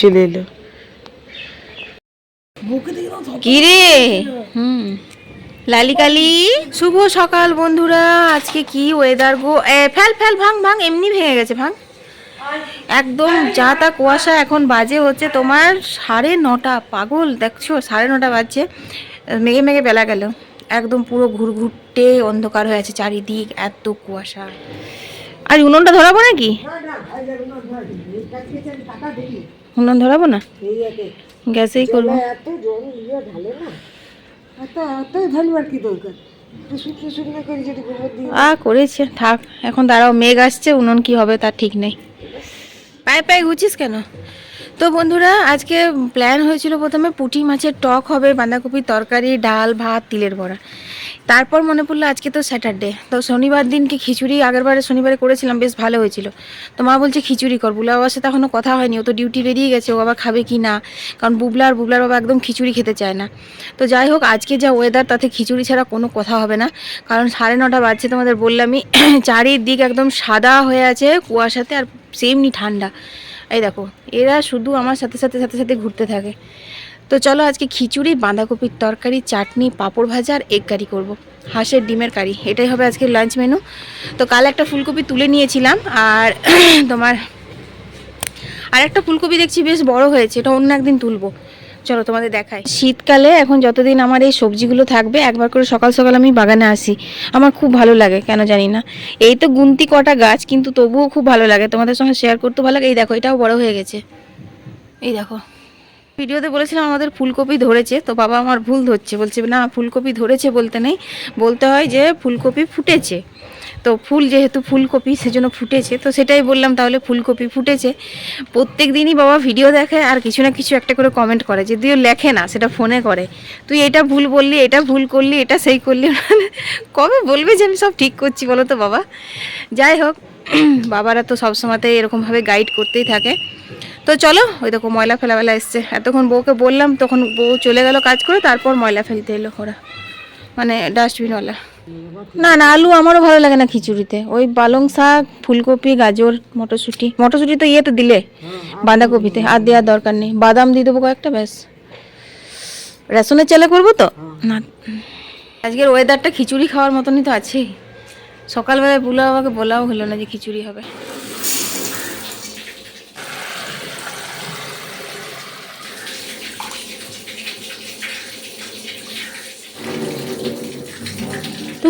চলে এলো কিরে? হুম। লালি কালি শুভ সকাল বন্ধুরা। আজকে কি ওয়েদার গো? ফেল ফেল, ভাঙ ভাঙ, এমনি ভেঙে গেছে, ভাঙ। একদম যা তা কুয়াশা এখন বাজে হচ্ছে। তোমার সাড়ে নটা, পাগল, দেখছ? সাড়ে নটা বাজছে। মেঘে মেঘে বেলা গেল। একদম পুরো ঘুরঘুরটে অন্ধকার হয়ে আছে চারিদিক এত কুয়াশা। আর উনুনটা ধরাবো নাকি? উনুন ধরাবো না। গ্যাসেই করব। ইয়ে আ করেছে থাক এখন দাঁড়াও মেঘ আসছে উনুন কি হবে তার ঠিক নেই। পায়ে পায়ে ঘুরছিস কেন? তো বন্ধুরা, আজকে প্ল্যান হয়েছিল প্রথমে পুঁটি মাছের টক হবে বাঁধাকপির তরকারি, ডাল, ভাত, তিলের বড়া। তারপর মনে পড়ল আজকে তো স্যাটারডে তো শনিবার দিনকে খিচুড়ি, আগেরবারে শনিবারে করেছিলাম, বেশ ভালো হয়েছিল। তো মা বলছে, খিচুড়ি কর। বুলা বাবার সাথে এখনও কথা হয়নি, ও তো ডিউটি বেরিয়ে গেছে, ও বাবা খাবে কি না? কারণ বুবলা আর বুবলার বাবা একদম খিচুড়ি খেতে চায় না। তো যাই হোক, আজকে যা ওয়েদার তাতে খিচুড়ি ছাড়া কোনো কথা হবে না। কারণ সাড়ে নটা বাজছে তোমাদের বললামই, চারিদিক একদম সাদা হয়ে আছে, কুয়াশাতে আর সেমনি ঠান্ডা। এই দেখো, এরা শুধু আমার সাথে সাথে সাথে সাথে ঘুরতে থাকে। তো চলো আজকে খিচুড়ি, বাঁধাকপির তরকারি, চাটনি, পাঁপড় ভাজা আর এগ কারি করব। হাঁসের ডিমের কারি এটাই হবে আজকের লাঞ্চ মেনু তো কাল একটা ফুলকপি তুলে নিয়েছিলাম আর তোমার আর একটা ফুলকপি দেখছি বেশ বড় হয়েছে, এটা অন্য একদিন তুলবো। চলো তোমাদের দেখাই। শীতকালে এখন যতদিন আমার এই সবজিগুলো থাকবে, একবার করে সকাল সকাল আমি বাগানে আসি। আমার খুব ভালো লাগে, কেন জানি না। এই তো গুনতি কটা গাছ, কিন্তু তবুও খুব ভালো লাগে। তোমাদের সঙ্গে শেয়ার করতে ভালো লাগে। এই দেখো, এটাও বড় হয়ে গেছে। এই দেখো। ভিডিওতে বলেছিলাম আমাদের ফুলকপি ধরেছে, তো বাবা আমার ভুল ধরছে। বলছে, না, ফুলকপি ধরেছে বলতে নেই। বলতে হয় যে, ফুলকপি ফুটেছে। তো ফুল যেহেতু ফুলকপি সেজন্য ফুটেছে, তো সেটাই বললাম তাহলে ফুলকপি ফুটেছে। প্রত্যেক দিনই বাবা ভিডিও দেখে আর কিছু না কিছু একটা করে কমেন্ট করে, যদিও লেখে না, সেটা ফোনে করে। তুই এটা ভুল বললি, এটা ভুল করলি, এটা সেই করলি, কবে বলবে যে আমি সব ঠিক করছি বলো তো বাবা? যাই হোক, বাবারা তো সবসময়তে এরকমভাবে গাইড করতেই থাকে। তো চলো, ওই দেখো ময়লা ফেলাবেলা এসছে। এতক্ষণ বউকে বললাম, তখন বউ চলে গেল কাজ করে, তারপর ময়লা ফেলতে এলো ওরা। মানে ডাস্টবিনওয়ালা না না, আলু আমারও ভালো লাগে না খিচুড়িতে। ওই পালং শাক, ফুলকপি, গাজর, মটরশুঁটি। মটরশুঁটি তো ইয়েতে দিলে, বাঁধাকপিতে, আর দেওয়ার দরকার নেই। বাদাম দিয়ে দেবো কয়েকটা, ব্যাস। রেশনের চালে করব তো? না। আজকের ওয়েদারটা খিচুড়ি খাওয়ার মতনই তো আছেই। সকালবেলায় বুলা বাবাকে বলাও হলো না যে খিচুড়ি হবে।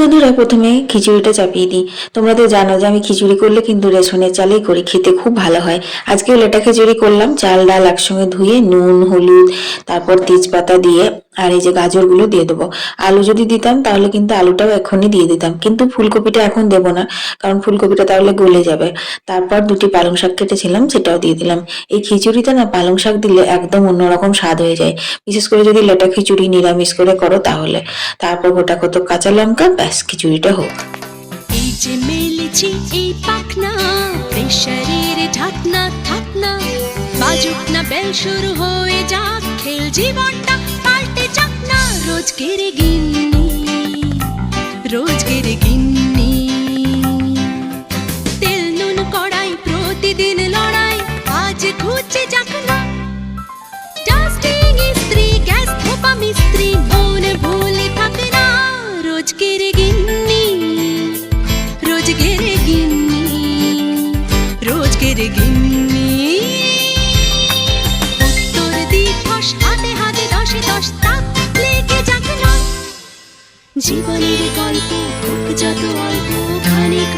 বন্ধুরা, প্রথমে খিচুড়িটা চাপিয়ে দিই। তোমরা তো জানো যে আমি খিচুড়ি করলে কিন্তু রেশনের চালেই করি, খেতে খুব ভালো হয়। আজকে লেটা খিচুড়ি করলাম, চাল, ডাল একসঙ্গে ধুয়ে, নুন, হলুদ, তারপর তেজপাতা দিয়ে আর এই যে গাজরগুলো দিয়ে দেবো। আলু যদি দিতাম তাহলে কিন্তু আলুটাও এখনই দিয়ে দিতাম। কিন্তু ফুলকপিটা এখন দেবো না, কারণ ফুলকপিটা তাহলে গলে যাবে। তারপর দুটি পালং শাক কেটেছিলাম, সেটাও দিয়ে দিলাম। এই খিচুড়িতে না পালং শাক দিলে একদম অন্যরকম স্বাদ হয়ে যায়। বিশেষ করে যদি লেটা খিচুড়ি নিরামিষ করে করো তাহলে। তারপর গোটা কত কাঁচা লঙ্কা, ব্যাস খিচুড়িটা হোক। বাজুক না বেল শুরু হয়ে যাক, খেল জীবনটা পাল্টে যাক না রোজকের গিন্নি রোজকের গিন্নি। তেল, নুন, কড়াই, প্রতিদিন লড়াই, আজ ঘুচে যাক না ডাস্টিং ইস্ত্রি, গ্যাস ধোপা মিস্ত্রি, মন ভুলে থাকে না রোজকের গিন্নি রোজকের গিন্নি রোজকের গিন্নি। উত্তর দিবস হাতে হাতে দশে দশ জীবনের গল্প যত অল্প খানিক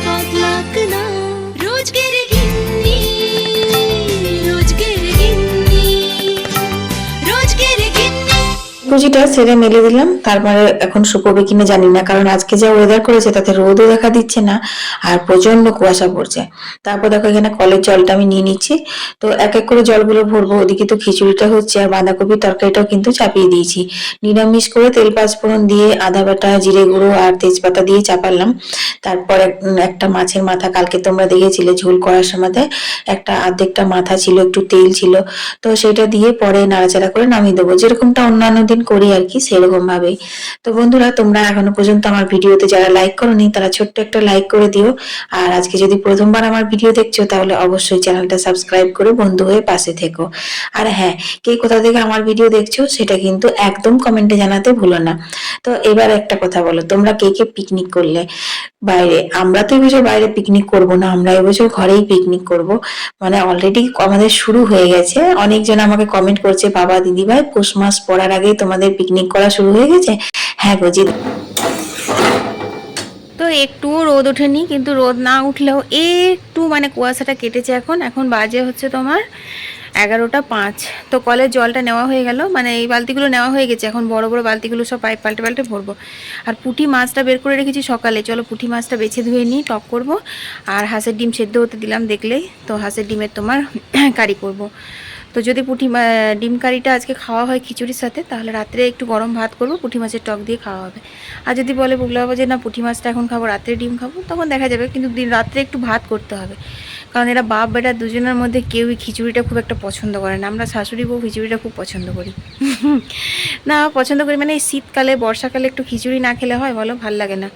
কুচিটা সেরে মেলে দিলাম। তারপরে এখন শুকোবে কিনা জানি না, কারণ আজকে যা ওয়েদার করেছে তাতে রোদও দেখা দিচ্ছে না আর প্রচণ্ড কুয়াশা পড়ছে। তারপর দেখো এখানে কলের জলটা আমি নিয়ে নিচ্ছি। তো এক এক করে জলগুলো ভরবো, ওদিকে তো খিচুড়িটা হচ্ছে আর বাঁধাকপির তরকারিটাও কিন্তু চাপিয়ে দিয়েছি। নিরামিষ করে তেল পাঁচফোড়ন দিয়ে আদা বাটা, জিরে গুঁড়ো আর তেজপাতা দিয়ে চাপালাম। তারপর একটা মাছের মাথা, কালকে তোমরা দেখেছিলে ঝোল করার সময় একটা অর্ধেকটা মাথা ছিল, একটু তেল ছিল। তো সেটা দিয়ে পরে নাড়াচাড়া করে নামিয়ে দেবো। যেরকমটা অন্যান্য দিন মেনটেন করি আর কি সেরকম ভাবে। তো বন্ধুরা, তোমরা এখনও পর্যন্ত আমার ভিডিওতে যারা লাইক করোনি, তারা ছোট্ট একটা লাইক করে দিও। আর আজকে যদি প্রথমবার আমার ভিডিও দেখছ, তাহলে অবশ্যই চ্যানেলটা সাবস্ক্রাইব করে বন্ধু হয়ে পাশে থেকো। আর হ্যাঁ কে কোথা থেকে আমার ভিডিও দেখছ, সেটা কিন্তু একদম কমেন্টে জানাতে ভুলো না। তো এবার একটা কথা বলো, তোমরা কে কে পিকনিক করলে? বাইরে, আমরা তো এবছর বাইরে পিকনিক করব না, আমরা এবছর ঘরেই পিকনিক করব। মানে অলরেডি আমাদের শুরু হয়ে গেছে। অনেকজন আমাকে কমেন্ট করছে, বাবা দিদি ভাই পৌষ মাস পড়ার আগেই তোমাদের পিকনিক করা শুরু হয়ে গেছে? হ্যাঁ গো জিদ তো একটুও রোদ ওঠেনি, কিন্তু রোদ না উঠলেও একটু মানে কুয়াশাটা কেটেছে এখন। এখন বাজে হচ্ছে তোমার এগারোটা পাঁচ। তো কলের জলটা নেওয়া হয়ে গেল মানে এই বালতিগুলো নেওয়া হয়ে গেছে। এখন বড় বড় বালতিগুলো সব পাইপ পাল্টে পাল্টে ভরবো। আর পুঁটি মাছটা বের করে রেখেছি সকালে। চলো পুঁটি মাছটা বেছে ধুয়ে নিই, টক করব। আর হাঁসের ডিম সেদ্ধ হতে দিলাম দেখলেই। তো হাঁসের ডিমের তোমার কারি করব। তো যদি পুঁটি ডিম কারিটা আজকে খাওয়া হয় খিচুড়ির সাথে, তাহলে রাত্রে একটু গরম ভাত করব, পুঁটি মাছের টক দিয়ে খাওয়া হবে। আর যদি বলে বুগলা বাবা যে না, পুঁটি মাছটা এখন খাব, রাত্রে ডিম খাব, তখন দেখা যাবে, কিন্তু দিন রাত্রে একটু ভাত করতে হবে। কারণ এরা বাপ বেটা দুজনের মধ্যে কেউই খিচুড়িটা খুব একটা পছন্দ করে না। আমরা শাশুড়ি বউ খিচুড়িটা খুব পছন্দ করি। না, পছন্দ করি মানে শীতকালে, বর্ষাকালে একটু খিচুড়ি না খেলে হয় বলো ভালো লাগে না।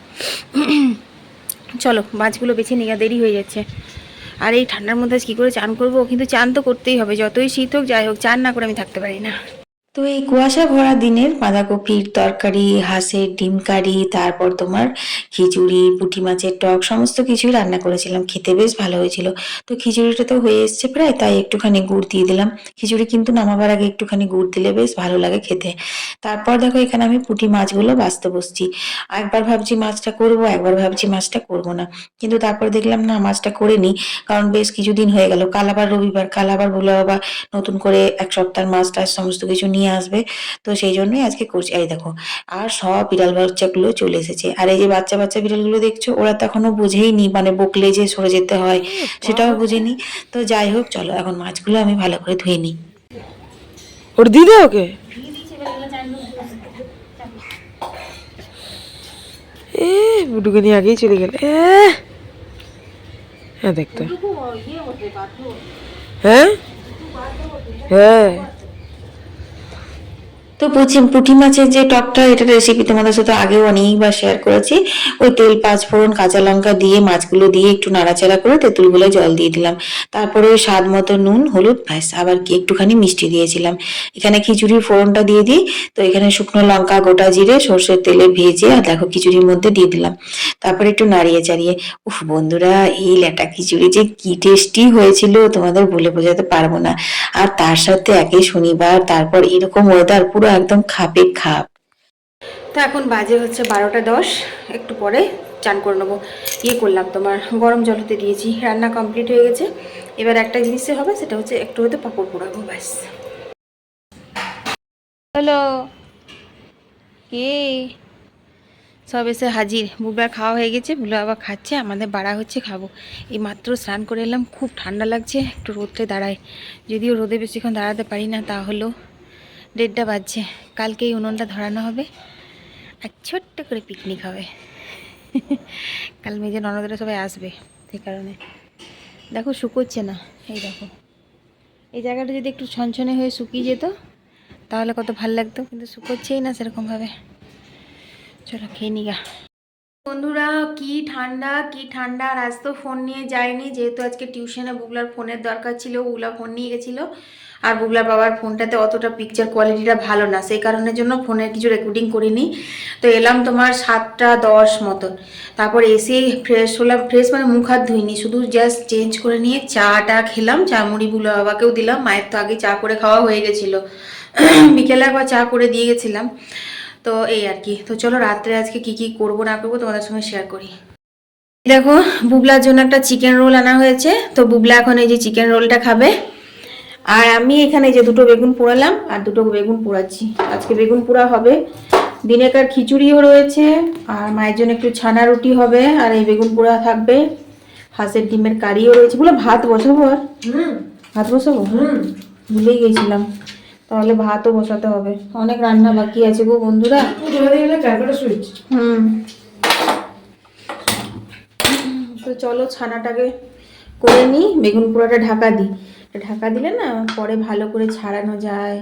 চলো, মাছগুলো বেছে নিয়ে, দেরি হয়ে যাচ্ছে। আর এই ঠান্ডার মধ্যে আজ কী করে চান করব? কিন্তু চান তো করতেই হবে। যতই শীত হোক, যাই হোক, চান না করে আমি থাকতে পারি না। তো এই কুয়াশা ভরা দিনের বাঁধাকপির তরকারি, হাঁসের ডিম কারি, তারপর তোমার খিচুড়ি, পুঁটি মাছের টক, সমস্ত কিছুই রান্না করেছিলাম। খেতে বেশ ভালো হয়েছিল। তো খিচুড়িটা তো হয়ে এসছে প্রায়, তাই একটুখানি গুড় দিয়ে দিলাম। খিচুড়ি কিন্তু নামাবার আগে একটুখানি গুড় দিলে বেশ ভালো লাগে খেতে। তারপর দেখো এখানে আমি পুঁটি মাছগুলো বাঁচতে বসছি। একবার ভাবছি মাছটা করব, একবার ভাবছি মাছটা করব না। কিন্তু তারপর দেখলাম না, মাছটা করে নিই কারণ বেশ কিছুদিন হয়ে গেল। কাল আবার রবিবার, কাল আবার বলে বাবা নতুন করে এক সপ্তাহের মাছ, টাছ, সমস্ত কিছু নিয়ে আসবে। তো সেই জন্যই আজকে করছি। এই দেখো আর সব বিড়াল বাচ্চাগুলো চলে এসেছে। আর এই যে বাচ্চা বাচ্চা বিড়ালগুলো দেখছ ওরা তো এখনও বুঝেই নি মানে বকলে যে সরে যেতে হয় সেটাও বুঝেনি। তো যাই হোক চলো এখন মাছগুলো আমি ভালো করে ধুয়ে নিই। ওর দিদে ওকে? এ বুটুকে নিয়ে আগেই চলে গেল। এ হ্যাঁ দেখতো হ্যাঁ? হ্যাঁ। তো পুঁচি পুঁটি মাছের যে টকটা, এটা রেসিপি তোমাদের সাথে আগেও অনেকবার শেয়ার করেছি। ওই তেল, পাঁচ ফোড়ন, কাঁচা লঙ্কা দিয়ে, মাছগুলো দিয়ে একটু নাড়াচাড়া করে তেঁতুলগুলো জল দিয়ে দিলাম। তারপরে ওই স্বাদ মতো নুন, হলুদ, ব্যাস, আবার কি একটুখানি মিষ্টি দিয়েছিলাম। এখানে খিচুড়ির ফোড়নটা দিয়ে দিই। তো এখানে শুকনো লঙ্কা, গোটা জিরে, সর্ষের তেলে ভেজে আর দেখো খিচুড়ির মধ্যে দিয়ে দিলাম। তারপরে একটু নাড়িয়ে চাড়িয়ে, উফ বন্ধুরা, এই ল্যাটা খিচুড়ি যে কি টেস্টি হয়েছিল, তোমাদের বলে বোঝাতে পারব না। আর তার সাথে একই শনিবার, তারপর এরকম ওয়েদার পুরো একদম খাপে খাপ তো এখন বাজে হচ্ছে বারোটা দশ একটু পরে চান করে নেব। ইয়ে করলাম তোমার গরম জল হতে দিয়েছি রান্না কমপ্লিট হয়ে গেছে। এবার একটা জিনিসে হবে সেটা হচ্ছে একটু হয়তো পাঁপড় পোড়াবো ব্যাস। হ্যালো। কে? সব এসে হাজির। বুবলা খাওয়া হয়ে গেছে বুবলা আবার খাচ্ছে আমাদের বাড়া হচ্ছে খাব। এই মাত্র স্নান করে এলাম খুব ঠান্ডা লাগছে একটু রোদে দাঁড়ায় যদিও রোদে বেশিক্ষণ দাঁড়াতে পারি না তাহলেও দেড়টা বাজছে। কালকেই উনুনটা ধরানো হবে। আর ছোট্ট করে পিকনিক হবে। কাল মেজে ননদরা সবাই আসবে সেই কারণে। দেখো শুকোচ্ছে না। এই দেখো। এই জায়গাটা যদি একটু ছনছনে হয়ে শুকিয়ে যেত, তাহলে কত ভালো লাগতো। কিন্তু শুকোচ্ছেই না সেরকমভাবে। চলো খেয়ে নিগা বন্ধুরা, কি ঠান্ডা কি ঠান্ডা। আর আজ তো ফোন নিয়ে যায়নি যেহেতু আজকে টিউশনে বুগলার ফোনের দরকার ছিল বুগলা ফোন নিয়ে গেছিল। আর বুগলার বাবার ফোনটাতে অতটা পিকচার কোয়ালিটিটা ভালো না। সেই কারণের জন্য ফোনের কিছু রেকর্ডিং করিনি। তো এলাম তোমার সাতটা দশ মতন। তারপর এসে ফ্রেশ হলাম। ফ্রেশ মানে মুখ হাত ধুইনি, শুধু জাস্ট চেঞ্জ করে নিয়ে চাটা খেলাম। চা মুড়ি বুগলা বাবাকেও দিলাম। মায়ের তো আগে চা করে খাওয়া হয়ে গেছিল। বিকেলে একবার চা করে দিয়ে গেছিলাম। তো এই আর কি। তো চলো রাত্রে আজকে কি কি করব না করব তোমাদের সঙ্গে শেয়ার করি। দেখো, বুবলার জন্য একটা চিকেন রোল আনা হয়েছে। তো বুবলা এখন এই যে চিকেন রোলটা খাবে। আর আমি এখানে যে দুটো বেগুন পোড়ালাম আর দুটো বেগুন পোড়াচ্ছি। আজকে বেগুন পোড়া হবে। দিনেকার খিচুড়িও রয়েছে আর মায়ের জন্য একটু ছানা রুটি হবে আর এই বেগুন পোড়া থাকবে। হাঁসের ডিমের কারিও রয়েছে। বলে ভাত বসাবো আর? ভাত বসাবো? ভুলেই গেছিলাম। তাহলে ভাতও বসাতে হবে। অনেক রান্না বাকি আছে গো বন্ধুরা। হুম। তো চলো ছানাটাকে করে নিই বেগুন পোড়াটা ঢাকা দিই। ঢাকা দিলে না পরে ভালো করে ছাড়ানো যায়,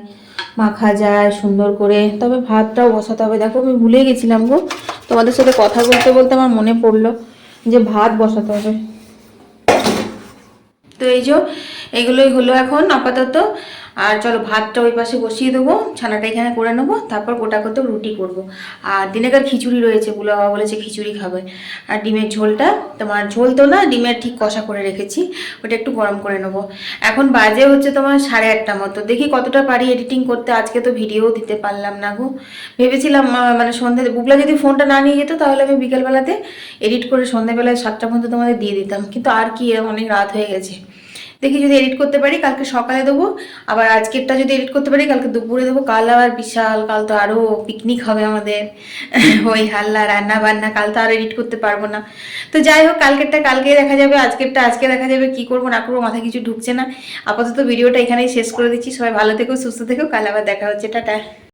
মাখা যায়, সুন্দর করে। তবে ভাতটাও বসাতে হবে। দেখো আমি ভুলে গেছিলাম গো। তোমাদের সাথে কথা বলতে বলতে আমার মনে পড়ল যে ভাত বসাতে হবে। তো এই যে এগুলোই হলো এখন আপাতত। আর চলো ভাতটা ওই পাশে বসিয়ে দেবো, ছানাটা এখানে করে নেব, তারপর গোটা কত রুটি করব। আর দিনেকার খিচুড়ি রয়েছে, বুলো বাবা বলেছে খিচুড়ি খাবে। আর ডিমের ঝোলটা, তোমার ঝোল তো না, ডিমের ঠিক কষা করে রেখেছি, ওটা একটু গরম করে নেব। এখন বাজে হচ্ছে তোমার সাড়ে আটটা মতো। দেখি কতটা পারি এডিটিং করতে, আজকে তো ভিডিও দিতে পারলাম না গো। ভেবেছিলাম মানে সন্ধ্যে বুকলা যদি ফোনটা না নিয়ে যেত, তাহলে আমি বিকেলবেলাতে এডিট করে সন্ধ্যেবেলায় সাতটা পর্যন্ত তোমাদের দিয়ে দিতাম। কিন্তু আর কি, অনেক রাত হয়ে গেছে। দেখি যদি এডিট করতে পারি, কালকে সকালে দেবো। আবার আজকেরটা যদি এডিট করতে পারি, কালকে দুপুরে দেবো। কাল আবার বিশাল, কাল তো আরও পিকনিক হবে আমাদের। ওই হাল্লা রান্না বান্না কাল তো আর এডিট করতে পারব না। তো যাই হোক, কালকেরটা, কালকেই দেখা যাবে, আজকেরটা, আজকে দেখা যাবে, কি করব, না করব, মাথায় কিছু ঢুকছে না। আপাতত ভিডিওটা এখানেই শেষ করে দিচ্ছি। সবাই ভালো থেকো, সুস্থ থেকো, কাল আবার দেখা হচ্ছে, টাটা।